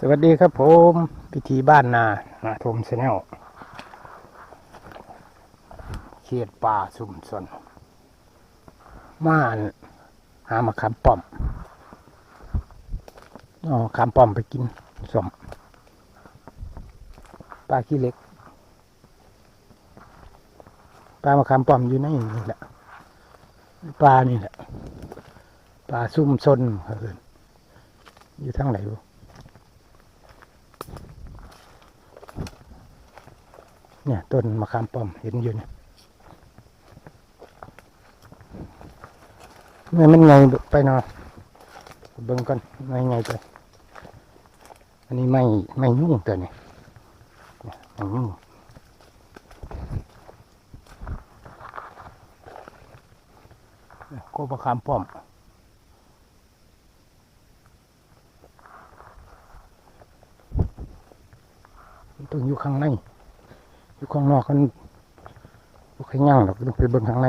สวัสดีครับผมพิธีบ้านนานาทมชแนลเขตป่าสุ่มสนม่านหามาคำป้อมเอ๋อคำป้อมไปกินสมปลาขี้เล็กปลามาคำป้อมอยู่ในนี่แหละปลานี่แหละปลาซุ่มซนเขาเอิ้นอยู่ทางไหนบ่ เนี่ยต้นมะขามป้อมเห็นอยู่เนี่ยเมื่มันไงไปเนาะเบิ่งก่อนไม่ไงไปอันนี้ไม่ไม่ยุ่งตัวนี้เนี่ยไม่ยุ่งก็มะขามป้อมต้องอยู่ข้างใน อยู่ข้างนอกกันบุคย่างหรอกต้องไปเบิ่งข้างใน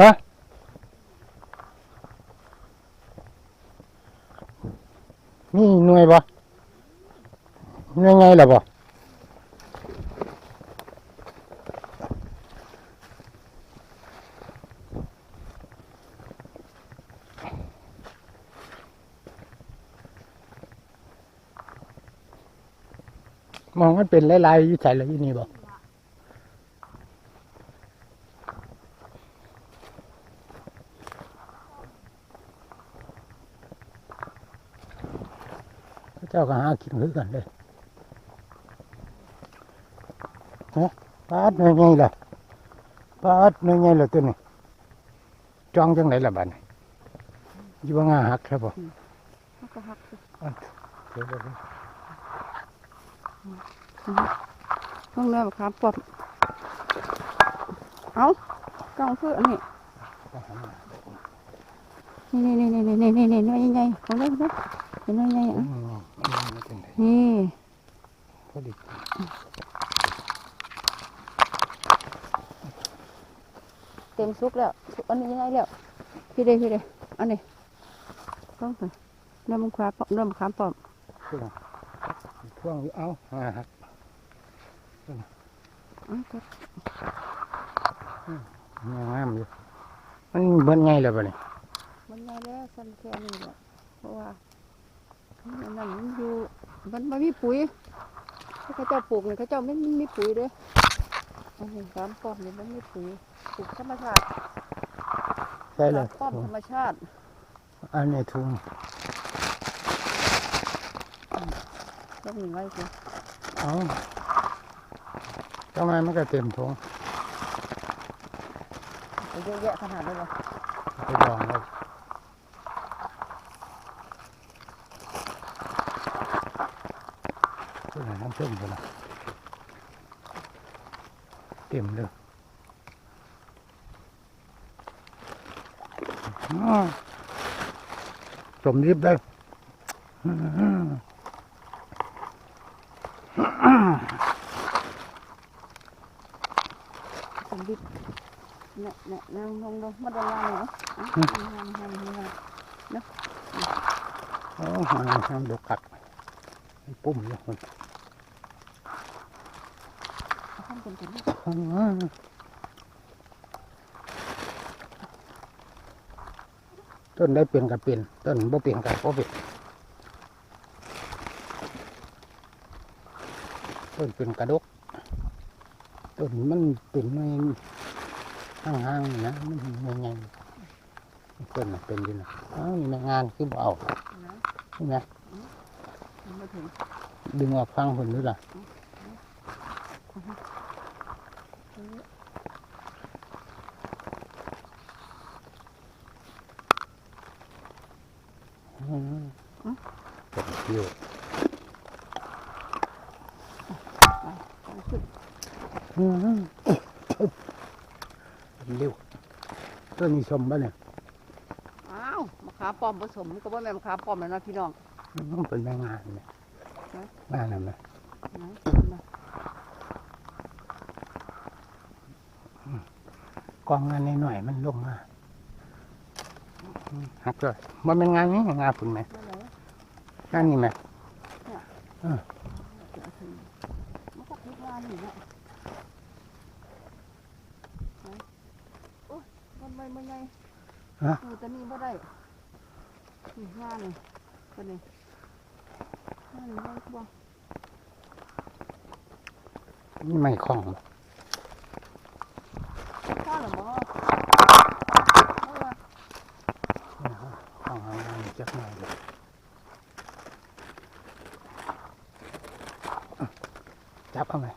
ฮะนี่หน่วยบ่หน่วยไงล่ะบ่ มองมันเป็นลายๆอยู่ใส่แล้วอยู่นี่บ่เขาเจ้าก็หากินคือกันเลยฮะปาดหน่วยไงล่ะปาดหน่วยไงล่ะตัวนี้จองจังไหนล่ะบัดนี้อยู่ว่างาหักครับบ่มันก็หักสิเดี๋ เดี๋ยวเดี๋ยวห้องเนื้อมะขามปอบเอากล้องคืออันนี้นี่นี่นี่นี่นี่นี่นี่นี่ใหญ่ๆของเล่นเด้เห็นใหญ่ๆอือะมอืมมันเป็นไงนี่พอดีเต็มซุกแล้วอันนี้ใหญ่แล้วพี่เด้พี่เด้อันนี้ต้องไปเนื้อมะขามปอบเนื้อมะขามปอบช่วงช่วงอยู่เอ้าหาหั กอ้าวก็ยังงามอยู่มันเบิ่นไงแล้วบ่นี่มันใหญ่แล้วสั้นแค่นี้แหละเพราะว่าอันนั้นมันอยู่มันไม่มีปุ๋ยถ้าเขาเจ้าปลูกเนี่ยเขาเจ้าไม่มีปุ๋ยเด้อันนี้ขามปอบเนี่ยมันมีปุ๋ยปลูกธรรมชาติใช่เลยป้อมธรรมชาติ อันนี้ถุงต้องหนึ่งไว้สิเอ้า ทำไมมันก็เต็มถุงไปเยอะแยะขนาดนั้นเลยไปลองเลยเพื่อนน้ำเชื่อมกันนะเต็มเลยอ้าวสมริบได้ อื้อหือสมบิดเนี่ยเนี่ยนั่งลงลงมาด้านล่างเลยเนาะอะนั่งนั่งนั่งนั่งโอ้หางหางดกกัดปุ่มเลยคนเอาข้ามเป็นกันนี่ต้นได้เปลี่ยนกับเปลี่ยนต้นบ่เปลี่ยนกับบ่เปลี่ยนต้นเป็นกระดก ต้นมันเป็นไม่ห่างๆนะมันยังไงต้นเป็นอยังไงอ้าวนี่งานคือเอาใช่ไหมดึงออกฟังคนด้วยล่ะอืมเกี่ยว ต้องขึ้น อืม เร็วต้นนี้ชมบ้าเนี่ยอ้าวมะขามป้อมผสมก็ว่าแม่มะขามป้อมแล้วนะพี่น้องมันเป็นแม่งานเนี่ยงานอะไรไหมไหนมากองงานหน่อยๆมันลงมาหักเลยมันเป็นงานนี้งานฝุ่นไหมนั่นแหละงานนี่ไหมมันก็ทุกงานอยู่เนี่ยโอ้ยมัน ไม่ไม่ไงเออแต่นี่บ่ได้นี่งานนี่ตัวนี้งานนี่ได้บ่นี่ไม่คล่องข้าหรือบ่เอาล่ะคล่องเอางานจักหน่อยเลยจับเอาไหม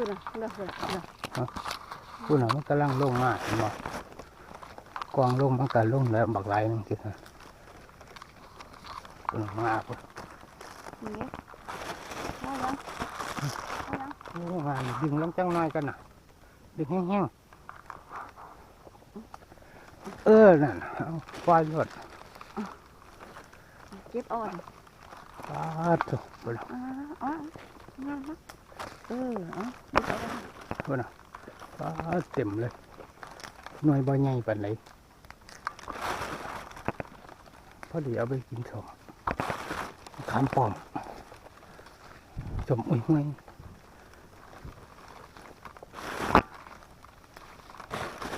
คือน่ะเลือกเลยน่ะพูดหน่อยมันกำลังลงมากเห็นบ่กวางลงมันก็ลงแล้วบักไหลายหนึงทีนะพูดหน่อยมากพุ่นนี่เอายังเอายังโอ้งานดึงลงจังน้อยกันน่ะดึงแห้งๆเออนั่นเอาควายรถเก็บอ่อนปาดโถ่พุ่นน่ะอ่าอ่าอ่า เออเอาเก็บอ่อนพุ่นน่ะปาดเต็มเลยหน่วยบ่ใหญ่ปานไหนพอดีเอาไปกินสมขามปลอมสมอุ้ยห่วย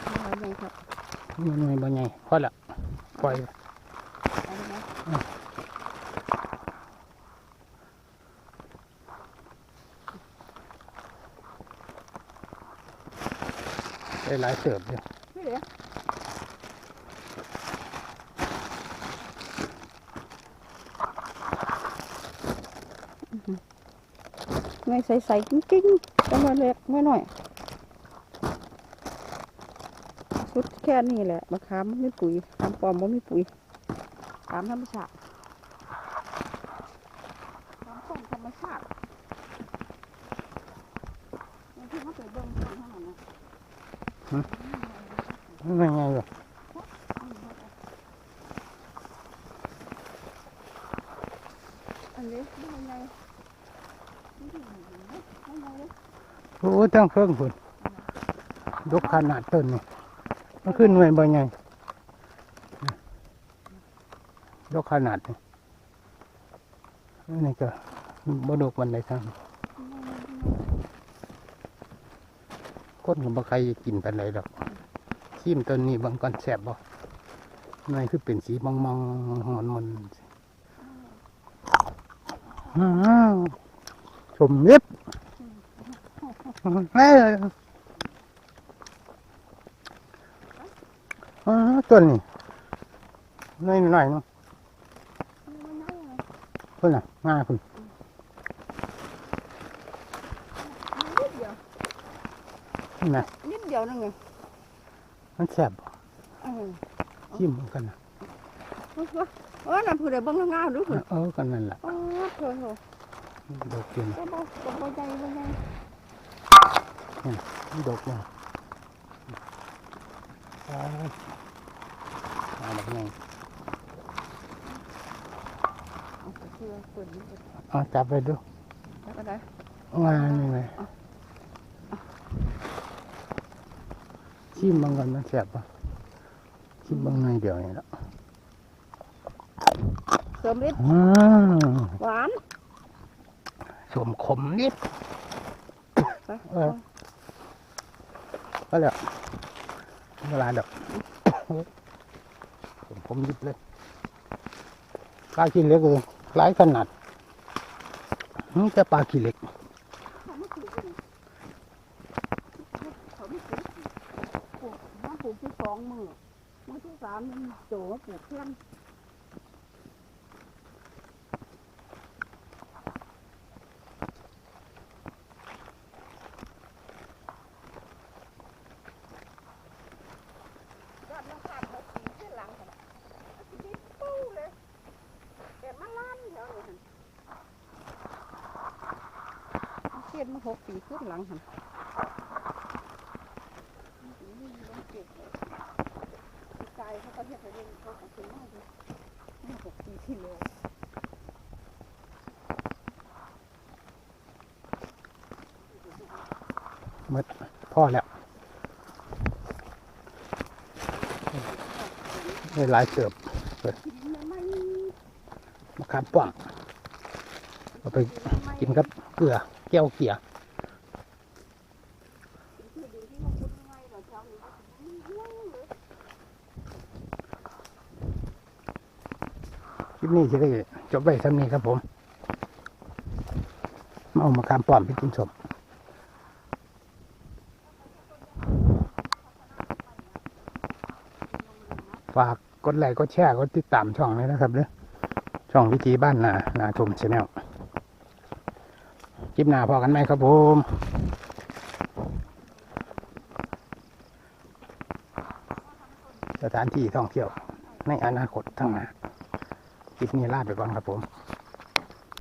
เอาไว้ครับหน่วยบ่ใหญ่พอละปล่อย เอาไว้นะ ได้หลายเติบเลยนี่ยวไม่ใส่ใส่กิ้งกิ้งๆต้องมาเล็กไม่หน่อย สุดแค่นี้แหละมะขามไม่ปุ๋ยขามปลอมไม่ปุ๋ยขามธรรมชาติขามต้นธรรมชาติบางทีเขาไปเบิ่งต้นเท่านั้นนะ ไม่ไงหรอกอันนี้ไม่เป็นไรไม่เป็นไรไม่เป็นไรเลยโอ้ตั้งเพิ่งพุ่นยกขนาดต้นนี่มันขึ้นหน่วยบ่ใหญ่ยกขนาดนี่นี่ก็บดกวันใดทั้ง คนก็บ่ใครกินปานใดอกชิมต้นนี้บางก่อนแซ่บบ่หน่วยคือเป็นสีมองๆมันๆอื้อหือสมนิบเอ้ยตัวนี้น้อยหน่อยเนาะเพิ่นน่ะง่ายเพิ่น นิดเดียว นี่นะนิดเดียวนึงไงมันแซ่บเออชิมกันนะเออนั่นผู้ใดเบิ่งงามดูพุ่นเออกันนั่นล่ะอ๋อโถโถดอกกินก็บ่ก็บ่ใจบ่ใจดอกเนี่ยอ่าอ่าดอกไงเอาไปเชื่อเปิดนี่เอาจับไปดูแล้วก็ได้งานนี่ไง ชิมบางกันมันแซ่บปะชิมบางหน่อยเดียวนี่ละเสริมฤทธิ์อืมหวานสวมขมนิดไปเออก็แล้วเวลาดอกสวมขมยิบเลยปลาขี้เหล็กเลยหลายขนาดนี่จะปลาขี้เหล็ก เขาไม่ถือกันเขาไม่ถือปลูกน้ำปลูกที่สองมือ มือที่สามมันโจปลูกเพื่อนยอดมะขามเขาปีขึ้นหลังเขาปีปู้เลยแต่มาล้านแถวนี้หั่นเขียนมาหกปีขึ้นหลังหันใจ เขาก็เทียบไปเรื่องเขาก็ถึงมากเลยมาหกปีที่เหลือหมดพ่อแล้วได้หลายเติบมะขามป้องเอาไปกินกับเกลือแก้วเกียร์ คลิปนี้จะได้จบไปทำนี้ครับผมมาเอามะขามป้อมไปกินสมฝากกดไลค์กดแชร์กดติดตามช่องเลยนะครับเด้อช่องวิธีบ้านนานาชมชาแนลคลิปหน้าพอกันไหมครับผมสถานที่ท่องเที่ยวในอนาคตทั้งหน้า คลิปนี้ลาไปก่อนครับผม